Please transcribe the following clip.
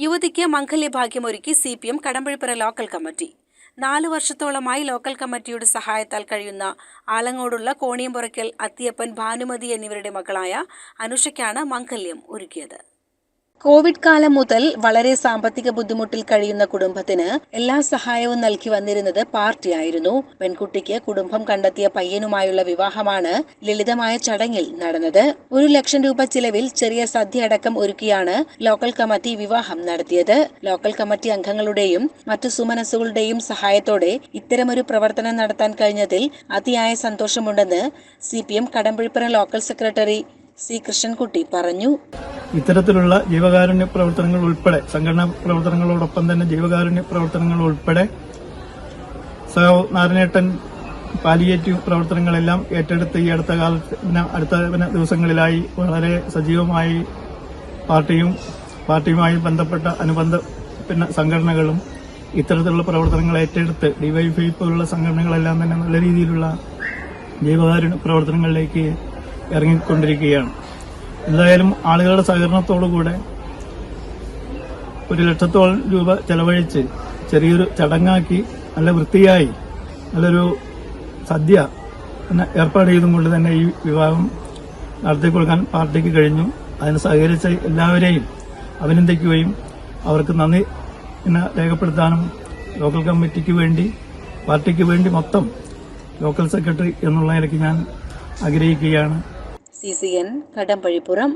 യുവതിക്ക് മംഗല്യഭാഗ്യമൊരുക്കി C P M Kadampazhipura local committee. നാലു വർഷത്തോളമായി ലോക്കൽ കമ്മിറ്റിയുടെ സഹായത്താൽ കഴിയുന്ന ആലങ്ങോടുള്ള കോണിയമ്പുറയ്ക്കൽ അത്തിയപ്പൻ ഭാനുമതി എന്നിവരുടെ മകളായ അനുഷയ്ക്കാണ് മംഗല്യം ഒരുക്കിയത്. കോവിഡ് കാലം മുതൽ വളരെ സാമ്പത്തിക ബുദ്ധിമുട്ടിൽ കഴിയുന്ന കുടുംബത്തിന് എല്ലാ സഹായവും നൽകി വന്നിരുന്നത് പാർട്ടിയായിരുന്നു. പെൺകുട്ടിക്ക് കുടുംബം കണ്ടെത്തിയ പയ്യനുമായുള്ള വിവാഹമാണ് ലളിതമായ ചടങ്ങിൽ നടന്നത്. ഒരു ലക്ഷം രൂപ ചിലവിൽ ചെറിയ സദ്യ അടക്കം ഒരുക്കിയാണ് ലോക്കൽ കമ്മിറ്റി വിവാഹം നടത്തിയത്. ലോക്കൽ കമ്മിറ്റി അംഗങ്ങളുടെയും മറ്റു സുമനസ്സുകളുടെയും സഹായത്തോടെ ഇത്തരമൊരു പ്രവർത്തനം നടത്താൻ കഴിഞ്ഞതിൽ അതിയായ സന്തോഷമുണ്ടെന്ന് C P M local secretary C Krishnankutty പറഞ്ഞു. ഇത്തരത്തിലുള്ള ജീവകാരുണ്യ പ്രവർത്തനങ്ങൾ ഉൾപ്പെടെ സംഘടനാ പ്രവർത്തനങ്ങളോടൊപ്പം തന്നെ ജീവകാരുണ്യ പ്രവർത്തനങ്ങൾ ഉൾപ്പെടെ നാരായണേട്ടൻ പാലിയേറ്റീവ് പ്രവർത്തനങ്ങളെല്ലാം ഏറ്റെടുത്ത് ഈ അടുത്ത കാലത്ത് അടുത്ത ദിവസങ്ങളിലായി വളരെ സജീവമായി പാർട്ടിയും പാർട്ടിയുമായി ബന്ധപ്പെട്ട അനുബന്ധ പിന്നെ സംഘടനകളും ഇത്തരത്തിലുള്ള പ്രവർത്തനങ്ങൾ ഏറ്റെടുത്ത് ഡിവൈഫൈ പോലുള്ള സംഘടനകളെല്ലാം തന്നെ നല്ല രീതിയിലുള്ള ജീവകാരുണ്യ പ്രവർത്തനങ്ങളിലേക്ക് ഇറങ്ങിക്കൊണ്ടിരിക്കുകയാണ്. എന്തായാലും ആളുകളുടെ സഹകരണത്തോടുകൂടെ ഒരു ലക്ഷത്തോളം രൂപ ചെലവഴിച്ച് ചെറിയൊരു ചടങ്ങാക്കി നല്ല വൃത്തിയായി നല്ലൊരു സദ്യ ഏർപ്പാട് ചെയ്തും കൊണ്ട് തന്നെ ഈ വിവാഹം നടത്തിക്കൊടുക്കാൻ പാർട്ടിക്ക് കഴിഞ്ഞു. അതിന് സഹകരിച്ച എല്ലാവരെയും അഭിനന്ദിക്കുകയും അവർക്ക് നന്ദി പിന്നെ രേഖപ്പെടുത്താനും ലോക്കൽ കമ്മിറ്റിക്ക് വേണ്ടി പാർട്ടിക്ക് വേണ്ടി മൊത്തം ലോക്കൽ സെക്രട്ടറി എന്നുള്ള നിലയ്ക്ക് ഞാൻ ആഗ്രഹിക്കുകയാണ്. C C N Kadampazhipuram